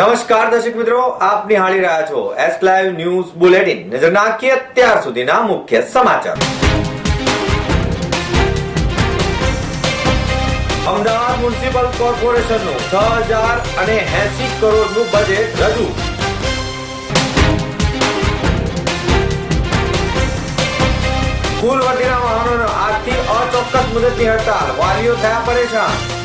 નમસ્કાર દર્શક મિત્રો, આપ નિહાળી રહ્યા છો એસ લાઈવ ન્યૂઝ બુલેટિન નજર નાખીએ અત્યાર સુધીના મુખ્ય સમાચાર. અમદાવાદ મ્યુનિસિપલ કોર્પોરેશનનું છ હજાર અને એસી કરોડનું બજેટ રજૂ. કુલ વતીના વાહનોનો આજથી અચોક્કસ મુદતની હડતાલ વાલીઓ થયા પરેશાન.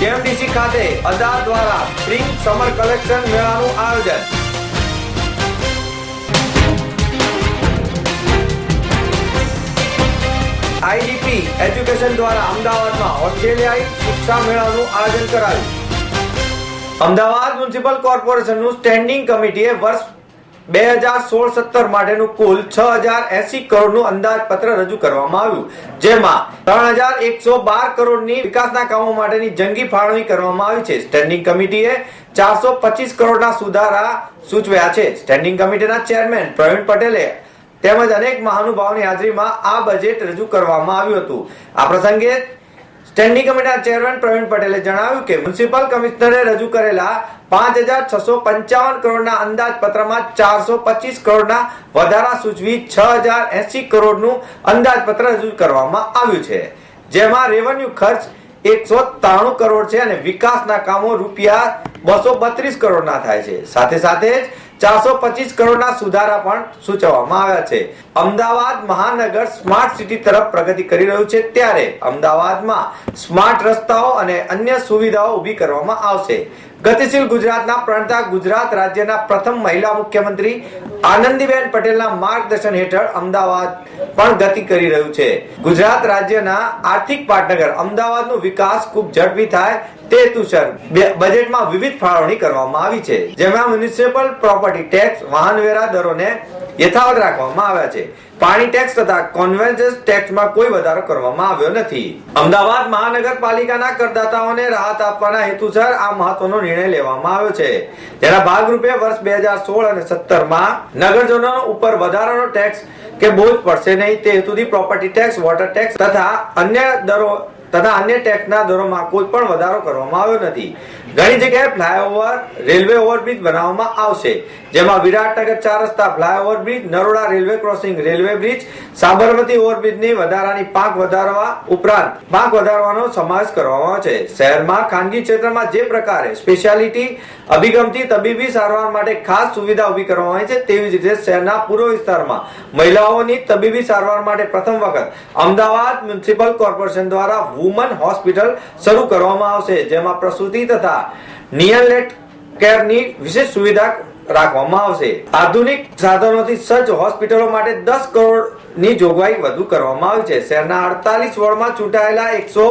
કેએમડીસી ખાતે અદા દ્વારા સ્પ્રિંગ સમર કલેક્શન મેળાનું આયોજન. આઈડીપી એજ્યુકેશન દ્વારા અમદાવાદમાં ઓસ્ટ્રેલિયાઈ શિક્ષા મેળાનું આયોજન કરાયું. અમદાવાદ મ્યુનિસિપલ કોર્પોરેશનનું સ્ટેન્ડિંગ કમિટીએ વર્ષ બે હજાર સોળ સત્તર માટેનું કુલ છ હજાર એસી કરોડનું અંદાજપત્ર રજૂ કરવામાં આવ્યું. જેમાં ત્રણ હજાર એકસો બાર કરોડની વિકાસના કામો માટેની જંગી ફાળવણી કરવામાં આવી છે. સ્ટેન્ડિંગ કમિટીએ ચારસો પચીસ કરોડના સુધારા સૂચવ્યા છે. સ્ટેન્ડિંગ કમિટીના ચેરમેન પ્રવીણ પટેલે તેમજ અનેક મહાનુભાવોની હાજરીમાં આ બજેટ રજૂ કરવામાં આવ્યું હતું. આ પ્રસંગે સ્ટેન્ડિંગ કમિટીના ચેરમેન પ્રવીણ પટેલે જણાવ્યું કે મ્યુનિસિપલ કમિશનરે રજૂ કરેલા પાંચ હજાર છસો પંચાવન કરોડના અંદાજપત્રમાં ચારસો પચીસ કરોડના વધારા સૂચવી છ હજાર એસી કરોડનું અંદાજપત્ર રજૂ કરવામાં આવ્યું છે. જેમાં રેવન્યુ ખર્ચ એકસો ત્રાણું કરોડ છે અને વિકાસના કામો રૂપિયા બસો બત્રીસ કરોડના થાય છે. સાથે સાથે જ ચારસો પચીસ કરોડના સુધારા પણ સૂચવવામાં આવ્યા છે. અમદાવાદ મહાનગર સ્માર્ટ સિટી તરફ પ્રગતિ કરી રહ્યું છે ત્યારે અમદાવાદમાં સ્માર્ટ રસ્તાઓ અને અન્ય સુવિધાઓ ઊભી કરવામાં આવશે. ગતિશીલ ગુજરાતના પ્રણતા ગુજરાત રાજ્યના પ્રથમ મહિલા મુખ્યમંત્રી આનંદીબેન પટેલના માર્ગદર્શન હેઠળ અમદાવાદ પણ ગતિ કરી રહ્યું છે. ગુજરાત રાજ્યના આર્થિક પાટનગર અમદાવાદનો વિકાસ ખૂબ ઝડપી થાય તે હેતુસર બજેટમાં વિવિધ ફાળવણી કરવામાં આવી છે. જેમાં મ્યુનિસિપલ પ્રોપર્ટી ટેક્સ, વાહન વેરા દરોને યથાવત રાખવામાં આવ્યા છે. પાણી ટેક્સ તથા કોન્વેન્સ ટેક્સમાં કોઈ વધારો કરવામાં આવ્યો નથી. અમદાવાદ મહાનગરપાલિકાના કરદાતાઓને રાહત આપવાના હેતુસર આ મહત્વનો નિર્ણય લેવામાં આવ્યો છે. જેના ભાગરૂપે વર્ષ બે હજાર સોળ અને સત્તરમાં નગરજનો ઉપર વધારાનો ટેક્સ કે બોજ પડશે નહીં તે હેતુથી પ્રોપર્ટી ટેક્સ વોટર ટેક્સ તથા અન્ય દરો, તથા અન્ય ટેક્સના દરોમાં કોઈ પણ વધારો કરવામાં આવ્યો નથી. ઘણી જગ્યાએ ફ્લાયઓવર રેલવે ઓવરબ્રિજ બનાવવામાં આવશે. જેમાં વિરાટનગર ચાર રસ્તા flyover bridge, Naroda railway crossing railway bridge, Sabarmati ઓવરબ્રિજની વધારાની પાંખ વધારવા ઉપરાંત પાંખ વધારવાનો સમાવેશ કરવામાં છે. શહેરમાં ખાનગી ક્ષેત્રમાં જે પ્રકારે સ્પેશિયાલિટી, અભિગમથી તબીબી સારવાર માટે ખાસ સુવિધા ઊભી કરવામાં આવી છે, તેવી જ રીતે શહેરના પૂર્વ વિસ્તારમાં મહિલાઓની તબીબી સારવાર માટે પ્રથમ વખત અમદાવાદ મ્યુનિસિપલ કોર્પોરેશન દ્વારા વુમન હોસ્પિટલ શરૂ કરવામાં આવશે, જેમાં પ્રસૂતિ તથા નિયલેટ કેરની વિશેષ સુવિધા રાખવામાં આવશે. આધુનિક સાધનોથી સજ્જ હોસ્પિટલો માટે દસ કરોડની જોગવાઈ વધુ કરવામાં આવી છે. શહેરના અડતાલીસ વોર્ડમાં ચૂંટાયેલા એકસો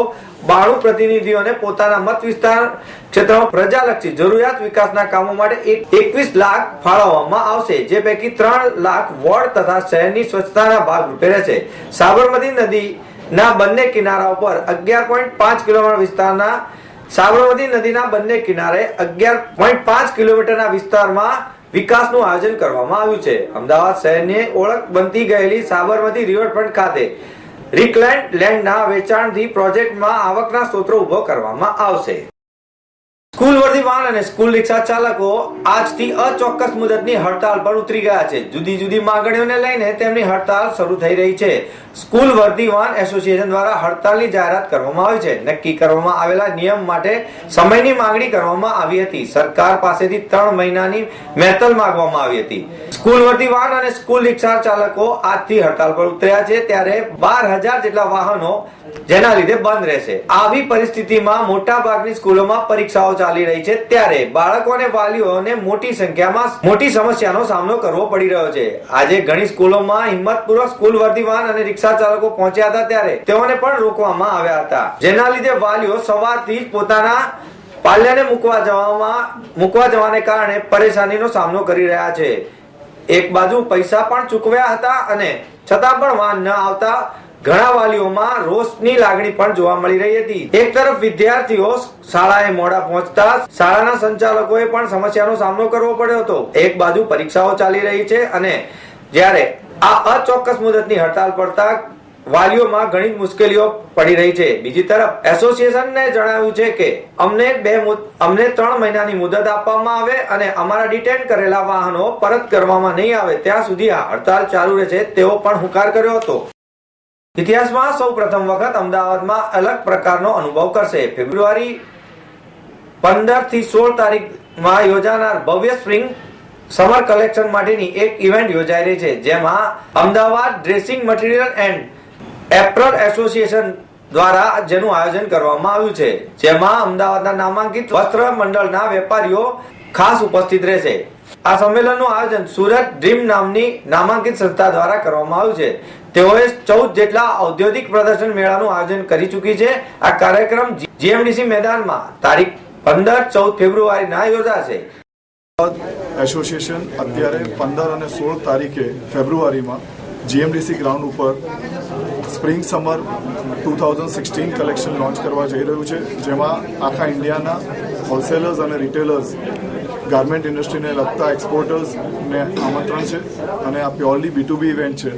બાણું પ્રતિનિધિઓને પોતાના મત વિસ્તાર ક્ષેત્રમાં પ્રજાલક્ષી જરૂરિયાત વિકાસના કામો માટે એકવીસ લાખ ફાળવવામાં આવશે, જે પૈકી ત્રણ લાખ વોર્ડ તથા શહેરની સ્વચ્છતાના ભાગરૂપે રહેશે. સાબરમતી નદીના બંને કિનારા ઉપર અગિયાર પોઈન્ટ પાંચ કિલોમીટર વિસ્તારના સાબરમતી નદીના બંને કિનારે અગિયાર પોઈન્ટ પાંચ કિલોમીટરના વિસ્તારમાં વિકાસનું આયોજન કરવામાં આવ્યું છે. અમદાવાદ શહેરની ઓળખ બનતી ગયેલી સાબરમતી રિવરફ્રન્ટ ખાતે રિકલેન્ડ લેન્ડના વેચાણથી પ્રોજેક્ટમાં આવકના સ્ત્રોતો ઊભો કરવામાં આવશે. સ્કૂલ વર્દી વાહન અને સ્કૂલ રિક્ષા ચાલકો આજથી અચોક્કસ મુદતની હડતાલ પર ઉતરી ગયા છે. જુદી જુદી માંગણીઓને લઈને તેમની હડતાલ શરૂ થઈ રહી છે. સ્કૂલ વર્દી વાહન એસોસિએશન દ્વારા હડતાલની જાહેરાત કરવામાં આવી છે. નક્કી કરવામાં આવેલા નિયમ માટે સમયની માંગણી કરવામાં આવી હતી. સરકાર પાસેથી ત્રણ મહિનાની મહેતલ માંગવામાં આવી હતી. સ્કૂલ વર્દી વાહન અને સ્કૂલ રિક્ષા ચાલકો આજથી હડતાલ પર ઉતર્યા છે ત્યારે બાર હજાર જેટલા વાહનો જેના લીધે બંધ રહેશે. આવી પરિસ્થિતિમાં મોટા ભાગની સ્કૂલોમાં પરીક્ષાઓ ચાલી રહી છે ત્યારે બાળકો અને વાલીઓને મોટી સંખ્યામાં મોટી સમસ્યાનો સામનો કરવો પડી રહ્યો છે. આજે ઘણી સ્કૂલોમાં હિંમતપૂર્વક સ્કૂલ વર્ધી વાહન અને રિક્ષા ચાલકો પહોંચ્યા હતા ત્યારે તેઓને પણ રોકવામાં આવ્યા હતા. જેના લીધે વાલીઓ સવારથી જ પોતાના પાલ્યાને મૂકવા જવામાં, મૂકવા જવાને કારણે પરેશાનીનો સામનો કરી રહ્યા છે. એક બાજુ પૈસા પણ ચૂકવ્યા હતા અને છતાં પણ વાહન ન આવતા ઘણા વાલીઓમાં રોષની લાગણી પણ જોવા મળી રહી હતી. એક તરફ વિદ્યાર્થીઓ શાળાએ મોડા પહોંચતા શાળાના સંચાલકોએ પણ સમસ્યાનો સામનો કરવો પડ્યો હતો. એક બાજુ પરીક્ષાઓ ચાલી રહી છે અને જ્યારે આ અચોક્કસ મુદતની હડતાલ પડતા વાલીઓમાં ઘણી મુશ્કેલીઓ પડી રહી છે. બીજી તરફ, એસોસિએશનને જણાવ્યું છે કે, અમને બે અમને ત્રણ મહિનાની મુદત આપવામાં આવે અને અમારા ડિટેન કરેલા વાહનો પરત કરવામાં નહીં આવે. ત્યાં સુધી આ હડતાલ ચાલુ રહેશે તેવો પણ હુંકાર કર્યો હતો. ઇતિહાસમાં સૌ પ્રથમ વખત અમદાવાદમાં અલગ પ્રકારનો અનુભવ કરશે. ફેબ્રુઆરી પંદરથી સોળ તારીખમાં યોજાનાર ભવ્ય સ્પ્રિંગ સમર કલેક્શન માટેની એક ઇવેન્ટ યોજાઈ રહી છે, જેમાં Ahmedabad dressing material and apparel association દ્વારા જેનું આયોજન કરવામાં આવ્યું છે, જેમાં અમદાવાદના નામાંકિત વસ્ત્ર મંડળના વેપારીઓ ખાસ ઉપસ્થિત રહેશે. આ સંમેલનનું આયોજન સુરત ડ્રીમ નામની નામાંકિત સંસ્થા દ્વારા કરવામાં આવ્યું છે. તેઓએ ચૌદ જેટલા ઔદ્યોગિક પ્રદર્શન મેળાનું આયોજન કરી ચૂકી છે. આ કાર્યક્રમ જીએમડીસી મેદાનમાં તારીખ પંદર ચૌદ ફેબ્રુઆરીના યોજાશે. એસોસિએશન અત્યારે પંદર અને સોળ તારીખે ફેબ્રુઆરીમાં જીએમડીસી ગ્રાઉન્ડ ઉપર spring summer two thousand sixteen collection launch કરવા જઈ રહ્યું છે, જેમાં આખા ઇન્ડિયાના હોલસેલર્સ અને રિટેલર્સ, ગાર્મેન્ટ ઇન્ડસ્ટ્રીને લગતા એક્સપોર્ટર્સને આમંત્રણ છે અને આ પ્યોરલી બી ઇવેન્ટ છે,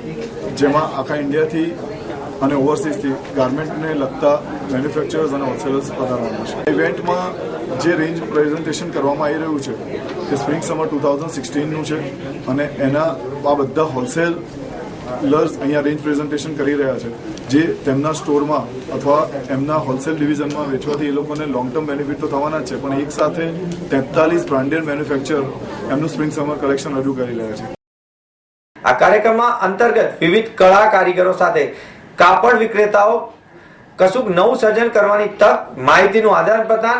જેમાં આખા ઇન્ડિયાથી અને ઓવરસીઝથી ગાર્મેન્ટને લગતા મેન્યુફેક્ચરર્સ અને હોલસેલર્સ પધારવાના છે. ઇવેન્ટમાં જે રેન્જ પ્રેઝન્ટેશન કરવામાં આવી રહ્યું છે, તે સ્પ્રિંગ સમર ટુ થાઉઝન્ડ સિક્સટીનનું છે અને એના આ બધા હોલસેલ લર્સ અહીંયા રેન્જ પ્રેઝન્ટેશન કરી રહ્યા છે, જે તેમના સ્ટોરમાં અથવા એમના હોલસેલ ડિવિઝનમાં વેચવાથી એ લોકોને લોંગ ટર્મ બેનિફિટ તો થવાના જ છે, પણ એક સાથે તેતાલીસ બ્રાન્ડેડ મેન્યુફેક્ચર એમનું સ્પ્રિંગ સમર કલેક્શન રજૂ કરી રહ્યા છે. આ કાર્યક્રમમાં અંતર્ગત વિવિધ કળા કારીગરો સાથે કાપડ વિક્રેતાઓ, કશુંક નવું સર્જન કરવાની તક માહિતીનું આદાન પ્રદાન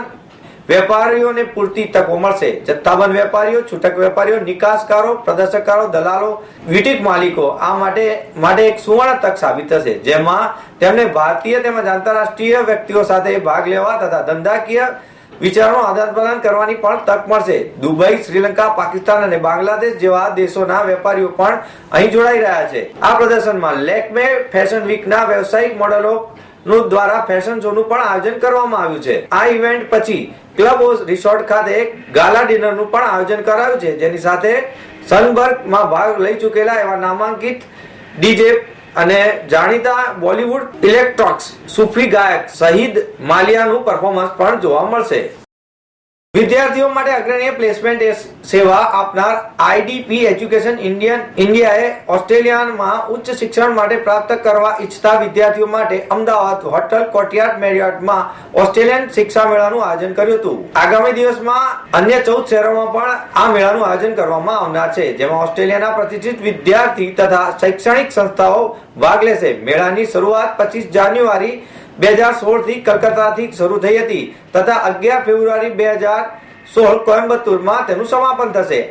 વેપારીઓને પૂરતી તકો મળશે. જથ્થાબંધ વેપારીઓ, છૂટક વેપારીઓ, નિકાસકારો પ્રદર્શકકારો દલાલો, વિટિક માલિકો, આ માટે માટે એક સુવર્ણ તક સાબિત થશે, જેમાં તેમને ભારતીય તેમજ આંતરરાષ્ટ્રીય વ્યક્તિઓ સાથે ભાગ લેવા તથા ધંધાકીય વિચારોનું આદાન પ્રદાન કરવાની પણ તક મળશે. દુબઈ, શ્રીલંકા, પાકિસ્તાન અને બાંગ્લાદેશ જેવા દેશોના વેપારીઓ પણ અહીં જોડાઈ રહ્યા છે. આ પ્રદર્શનમાં લેકમે ફેશન વીકના વ્યવસાયિક મોડેલો નું દ્વારા ફેશન શોનું પણ આયોજન કરવામાં આવ્યું છે. આ ઇવેન્ટ પછી ક્લબ હાઉસ રિસોર્ટ ખાતે ગાલા ડિનરનું પણ આયોજન કરાયું છે, જેની સાથે સનબર્ગમાં ભાગ લઈ ચૂકેલા એવા નામાંકિત ડીજે અને જાણીતા બોલિવૂડ ઇલેક્ટ્રોક્સ સૂફી ગાયક શહીદ માલિયાનું પરફોર્મન્સ પણ જોવા મળશે. વિદ્યાર્થીઓ માટે અગ્રણીય પ્લેસમેન્ટ સેવા આપનાર આઈડીપી એજ્યુકેશન ઇન્ડિયન ઇન્ડિયાએ ઓસ્ટ્રેલિયામાં ઉચ્ચ શિક્ષણ માટે પ્રાપ્ત કરવા ઈચ્છતા વિદ્યાર્થીઓ માટે અમદાવાદ હોટલ કોર્ટયાર્ડ મેરિયોટમાં ઓસ્ટ્રેલિયન શિક્ષા મેળાનું આયોજન કર્યું હતું. આગામી દિવસમાં અન્ય ચૌદ શહેરોમાં પણ આ મેળાનું આયોજન કરવામાં આવનાર છે, જેમાં ઓસ્ટ્રેલિયાના પ્રતિષ્ઠિત વિદ્યાર્થી તથા શૈક્ષણિક સંસ્થાઓ ભાગ લેશે. મેળાની શરૂઆત પચીસ જાન્યુઆરી બે હજાર સોળથી કલકત્તાથી શરૂ થઈ હતી તથા અગિયાર ફેબ્રુઆરી બે હજાર સોળ કોયમ્બતુરમાં તેનું સમાપન થશે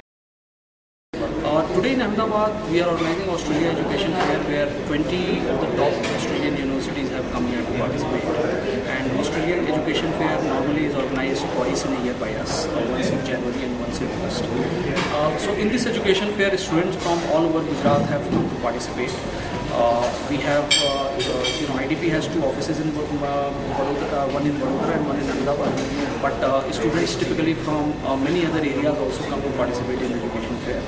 Uh, today in Ahmedabad, we are organizing Australia Education Fair where 20 of the top Australian universities have come here to participate. And Australian Education Fair normally is organized twice in a year by us, uh, once in January and once in August. Uh, so in this education fair, students from all over Gujarat have come participate. Uh, we have, uh, you know, IDP has two offices in uh, Vadodara, one in Vadodara and one in Ahmedabad. But uh, students typically from uh, many other areas also come to participate in the education fair.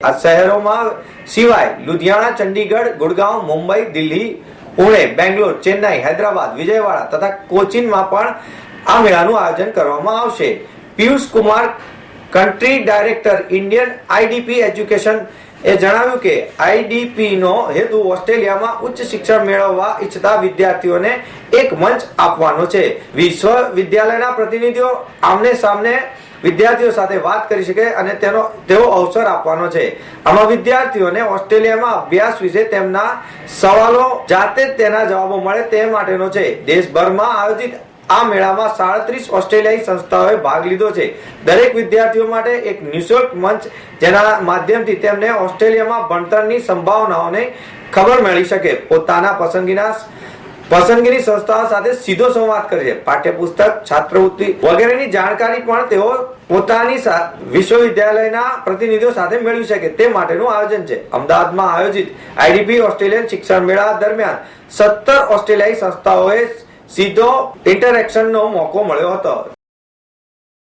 આ શહેરોમાં સિવાય લુધિયાણા ચંડીગઢ ગુડગાંવ મુંબઈ દિલ્હી પુણે બેંગ્લોર ચેન્નાઈ હૈદરાબાદ વિજયવાડા તથા કોચીનમાં પણ આ મેળાનું આયોજન કરવામાં આવશે Piyush Kumar country director Indian IDP education એ જણાવ્યું કે આઈડીપી નો હેતુ ઓસ્ટ્રેલિયામાં ઉચ્ચ શિક્ષણ મેળવવા ઈચ્છતા વિદ્યાર્થીઓને એક મંચ આપવાનો છે. વિશ્વવિદ્યાલયના પ્રતિનિધિઓ આમને સામને વિદ્યાર્થીઓ સાથે વાત કરી શકે અને તેનો તેવો અવસર આપવાનો છે. આમાં વિદ્યાર્થીઓને ઓસ્ટ્રેલિયામાં અભ્યાસ વિશે તેમના સવાલો જાતે તેના જવાબો મળે તે માટેનો છે. દેશભરમાં આયોજિત આ મેળામાં સાડત્રીસ ઓસ્ટ્રેલિયાઈ સંસ્થાઓએ ભાગ લીધો છે. દરેક વિદ્યાર્થીઓ માટે એક નિઃશુલ્ક મંચ જેના માધ્યમથી તેમને ઓસ્ટ્રેલિયામાં ભણતરની સંભાવનાઓને ખબર મળી શકે. પોતાના પસંદગીના પસંદગીની સંસ્થાઓ સાથે સીધો સંવાદ કરે છે. પાઠ્યપુસ્તક, છાત્રવૃત્તિ વગેરેની જાણકારી પણ તેઓ પોતાની વિશ્વવિદ્યાલયના પ્રતિનિધિઓ સાથે મેળવી શકે. તે માટેનું આયોજન છે. અમદાવાદમાં આયોજિત આઈડીપી ઓસ્ટ્રેલિયન શિક્ષણ મેળા દરમિયાન સત્તર ઓસ્ટ્રેલિયાઈ સંસ્થાઓએ સીધો ઇન્ટરેક્શનનો મોકો મળ્યો હતો.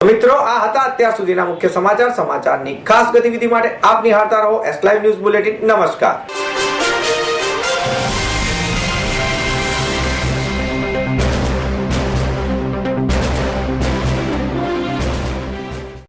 મિત્રો, આ હતા અત્યાર સુધીના મુખ્ય સમાચાર, સમાચારની ખાસ ગતિવિધિ માટે આપ નિહાળતા રહો એસ લાઈવ ન્યૂઝ બુલેટિન નમસ્કાર.